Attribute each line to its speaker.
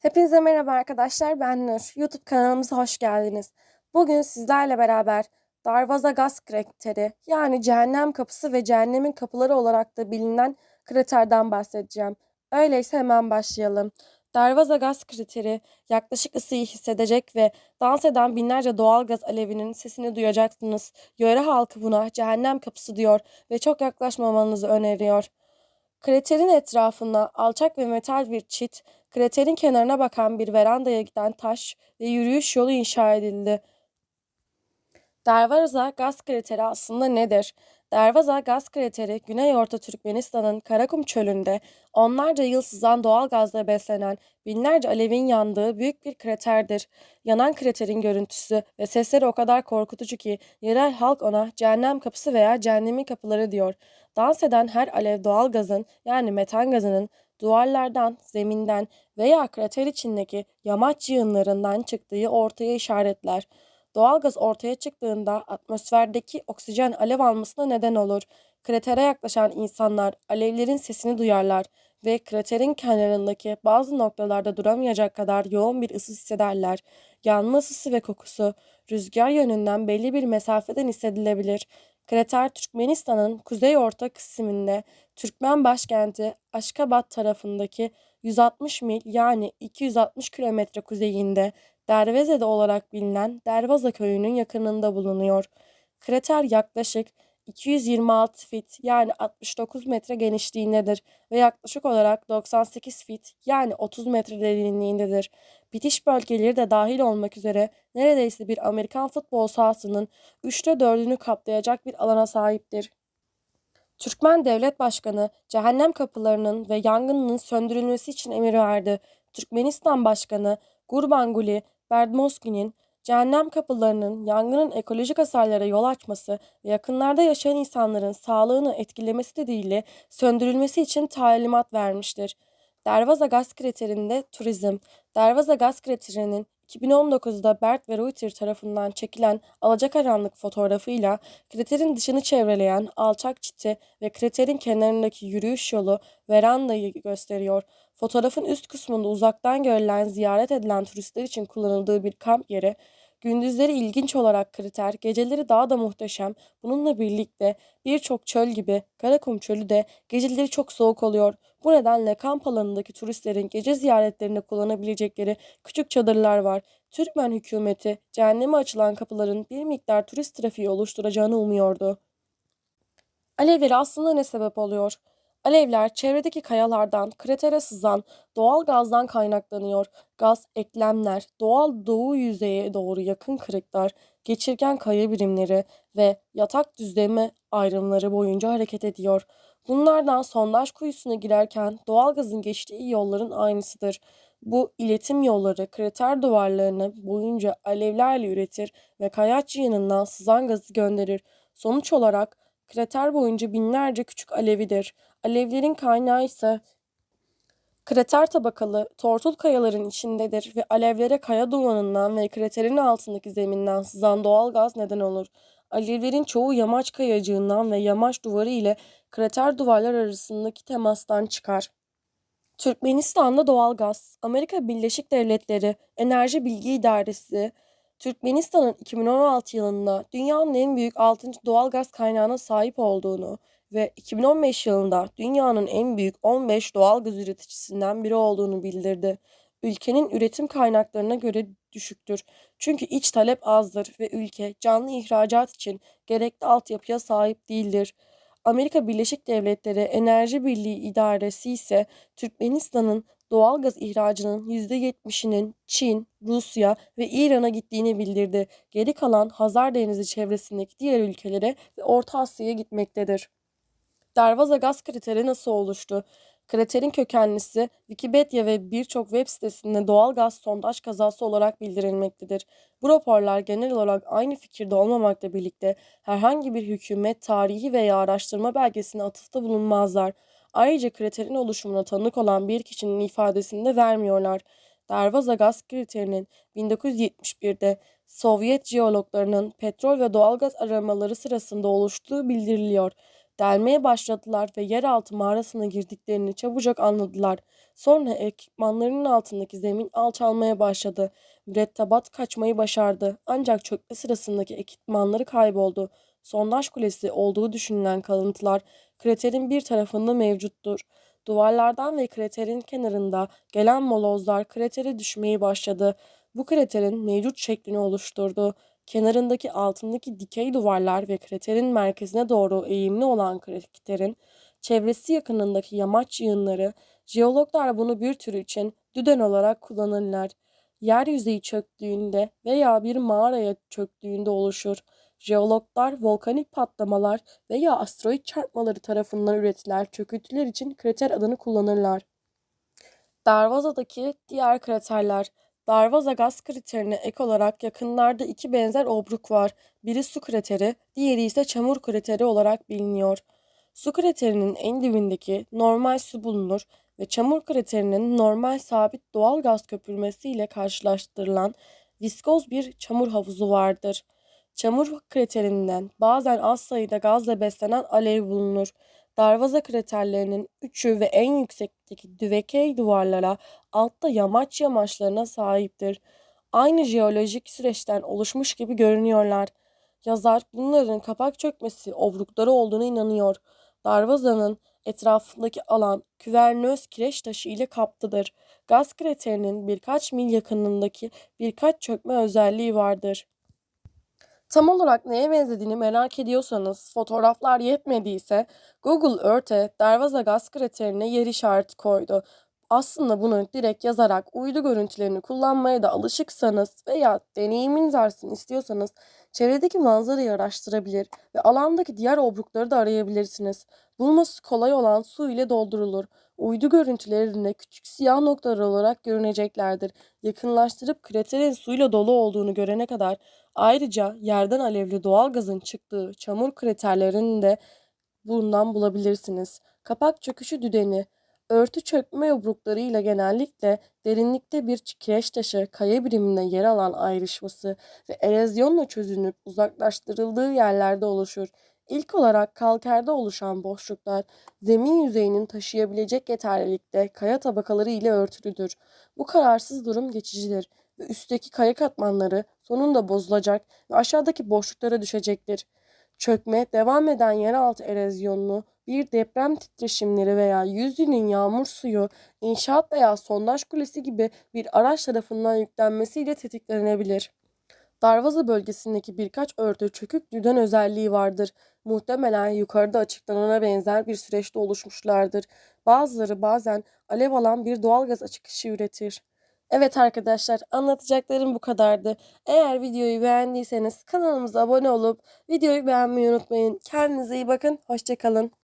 Speaker 1: Hepinize merhaba arkadaşlar. Ben Nur. YouTube kanalımıza hoş geldiniz. Bugün sizlerle beraber Darvaza gaz krateri yani cehennem kapısı ve cehennemin kapıları olarak da bilinen kraterden bahsedeceğim. Öyleyse hemen başlayalım. Darvaza gaz krateri yaklaşık ısıyı hissedecek ve dans eden binlerce doğal gaz alevinin sesini duyacaksınız. Yöre halkı buna cehennem kapısı diyor ve çok yaklaşmamanızı öneriyor. Kraterin etrafında alçak ve metal bir çit, kraterin kenarına bakan bir verandaya giden taş ve yürüyüş yolu inşa edildi. Darvaza gaz krateri aslında nedir? Darvaza gaz krateri Güney Orta Türkmenistan'ın Karakum çölünde onlarca yıl sızan doğal gazla beslenen binlerce alevin yandığı büyük bir kraterdir. Yanan kraterin görüntüsü ve sesleri o kadar korkutucu ki yerel halk ona cehennem kapısı veya cehennemin kapıları diyor. Dans eden her alev doğal gazın yani metan gazının duvarlardan, zeminden veya krater içindeki yamaç yığınlarından çıktığı ortaya işaretler. Doğalgaz ortaya çıktığında atmosferdeki oksijen alev almasına neden olur. Kratere yaklaşan insanlar alevlerin sesini duyarlar ve kraterin kenarındaki bazı noktalarda duramayacak kadar yoğun bir ısı hissederler. Yanma ısısı ve kokusu rüzgar yönünden belli bir mesafeden hissedilebilir. Krater Türkmenistan'ın kuzey-orta kısmında Türkmen başkenti Aşkabat tarafındaki 160 mil yani 260 kilometre kuzeyinde Derveze'de olarak bilinen Dervaza köyünün yakınında bulunuyor. Krater yaklaşık 226 fit yani 69 metre genişliğindedir ve yaklaşık olarak 98 fit yani 30 metre derinliğindedir. Bitiş bölgeleri de dahil olmak üzere neredeyse bir Amerikan futbol sahasının 3'te 4'ünü kaplayacak bir alana sahiptir. Türkmen Devlet Başkanı cehennem kapılarının ve yangının söndürülmesi için emir verdi. Türkmenistan Başkanı Gurbanguly Berdimuhamedovy'nin cehennem kapılarının yangının ekolojik hasarlara yol açması ve yakınlarda yaşayan insanların sağlığını etkilemesi nedeniyle söndürülmesi için talimat vermiştir. Dervaza gaz kraterinde turizm. Dervaza gaz kraterinin 2019'da Bert ve Reuter tarafından çekilen alacakaranlık fotoğrafıyla kraterin dışını çevreleyen alçak çiti ve kraterin kenarındaki yürüyüş yolu verandayı gösteriyor. Fotoğrafın üst kısmında uzaktan görülen ziyaret edilen turistler için kullanıldığı bir kamp yeri, gündüzleri ilginç olarak kriter, geceleri daha da muhteşem. Bununla birlikte birçok çöl gibi Karakum Çölü de geceleri çok soğuk oluyor. Bu nedenle kamp alanındaki turistlerin gece ziyaretlerinde kullanabilecekleri küçük çadırlar var. Türkmen hükümeti cehenneme açılan kapıların bir miktar turist trafiği oluşturacağını umuyordu. Alevleri aslında ne sebep oluyor? Alevler çevredeki kayalardan kratere sızan doğal gazdan kaynaklanıyor. Gaz eklemler, doğal doğu yüzeye doğru yakın kırıklar, geçirgen kaya birimleri ve yatak düzleme ayrımları boyunca hareket ediyor. Bunlardan sondaj kuyusuna girerken doğal gazın geçtiği yolların aynısıdır. Bu iletim yolları krater duvarlarını boyunca alevlerle üretir ve kayaç yığınından sızan gazı gönderir. Sonuç olarak krater boyunca binlerce küçük alevidir. Alevlerin kaynağı ise krater tabakalı tortul kayaların içindedir ve alevlere kaya dumanından ve kraterin altındaki zeminden sızan doğal gaz neden olur. Alevlerin çoğu yamaç kayacığından ve yamaç duvarı ile krater duvarlar arasındaki temastan çıkar. Türkmenistan'da doğal gaz, Amerika Birleşik Devletleri Enerji Bilgi İdaresi, Türkmenistan'ın 2016 yılında dünyanın en büyük 6. doğal gaz kaynağına sahip olduğunu ve 2015 yılında dünyanın en büyük 15 doğal gaz üreticisinden biri olduğunu bildirdi. Ülkenin üretim kaynaklarına göre düşüktür. Çünkü iç talep azdır ve ülke canlı ihracat için gerekli altyapıya sahip değildir. Amerika Birleşik Devletleri Enerji Birliği İdaresi ise Türkmenistan'ın doğal gaz ihracının %70'inin Çin, Rusya ve İran'a gittiğini bildirdi. Geri kalan Hazar Denizi çevresindeki diğer ülkelere ve Orta Asya'ya gitmektedir. Darvaza gaz kriteri nasıl oluştu? Kraterin kökenlisi Wikipedia ve birçok web sitesinde doğal gaz sondaj kazası olarak bildirilmektedir. Bu raporlar genel olarak aynı fikirde olmamakla birlikte herhangi bir hükümet tarihi veya araştırma belgesine atıfta bulunmazlar. Ayrıca kraterin oluşumuna tanık olan bir kişinin ifadesini de vermiyorlar. Darvaza gaz kriterinin 1971'de Sovyet jeologlarının petrol ve doğalgaz aramaları sırasında oluştuğu bildiriliyor. Delmeye başladılar ve yeraltı mağarasına girdiklerini çabucak anladılar. Sonra ekipmanlarının altındaki zemin alçalmaya başladı. Mürettebat kaçmayı başardı. Ancak çökme sırasındaki ekipmanları kayboldu. Sondaj kulesi olduğu düşünülen kalıntılar kraterin bir tarafında mevcuttur. Duvarlardan ve kraterin kenarında gelen molozlar kratere düşmeye başladı. Bu kraterin mevcut şeklini oluşturdu. Kenarındaki altındaki dikey duvarlar ve kraterin merkezine doğru eğimli olan kraterin çevresi yakınındaki yamaç yığınları, jeologlar bunu bir tür için düden olarak kullanırlar. Yer yüzeyi çöktüğünde veya bir mağaraya çöktüğünde oluşur. Jeologlar volkanik patlamalar veya asteroid çarpmaları tarafından üretilen çöküntüler için krater adını kullanırlar. Darvaza'daki diğer kraterler Darvaza gaz kraterine ek olarak yakınlarda iki benzer obruk var. Biri su krateri, diğeri ise çamur krateri olarak biliniyor. Su kraterinin en dibindeki normal su bulunur ve çamur kraterinin normal sabit doğal gaz köpürmesiyle karşılaştırılan viskoz bir çamur havuzu vardır. Çamur kraterinden bazen az sayıda gazla beslenen alev bulunur. Darvaza kraterlerinin üçü ve en yüksekteki düvekey duvarlara, altta yamaç yamaçlarına sahiptir. Aynı jeolojik süreçten oluşmuş gibi görünüyorlar. Yazar bunların kapak çökmesi obrukları olduğuna inanıyor. Darvazanın etrafındaki alan küvernöz kireç taşı ile kaplıdır. Gaz kraterinin birkaç mil yakınındaki birkaç çökme özelliği vardır. Tam olarak neye benzediğini merak ediyorsanız, fotoğraflar yetmediyse Google Earth'e Darvaza gaz kraterine yer işareti koydu. Aslında bunu direkt yazarak uydu görüntülerini kullanmaya da alışıksanız veya deneyiminiz artsın istiyorsanız çevredeki manzarayı araştırabilir ve alandaki diğer obrukları da arayabilirsiniz. Bulması kolay olan su ile doldurulur. Uydu görüntülerinde küçük siyah noktalar olarak görüneceklerdir. Yakınlaştırıp kraterin suyla dolu olduğunu görene kadar ayrıca yerden alevli doğal gazın çıktığı çamur kraterlerini de bundan bulabilirsiniz. Kapak çöküşü düdeni Örtü çökme yumruklarıyla genellikle derinlikte bir kireç taşı kaya biriminde yer alan ayrışması ve erozyonla çözünüp uzaklaştırıldığı yerlerde oluşur. İlk olarak kalkerde oluşan boşluklar zemin yüzeyinin taşıyabilecek yeterlilikte kaya tabakaları ile örtülüdür. Bu kararsız durum geçicidir ve üstteki kaya katmanları sonunda bozulacak ve aşağıdaki boşluklara düşecektir. Çökme devam eden yeraltı erozyonunu bir deprem titreşimleri veya yüzyılın yağmur suyu, inşaat veya sondaj kulesi gibi bir araç tarafından yüklenmesiyle tetiklenebilir. Darvaza bölgesindeki birkaç örtü çökük düden özelliği vardır. Muhtemelen yukarıda açıklanana benzer bir süreçte oluşmuşlardır. Bazıları bazen alev alan bir doğalgaz çıkışı üretir. Evet arkadaşlar anlatacaklarım bu kadardı. Eğer videoyu beğendiyseniz kanalımıza abone olup videoyu beğenmeyi unutmayın. Kendinize iyi bakın. Hoşçakalın.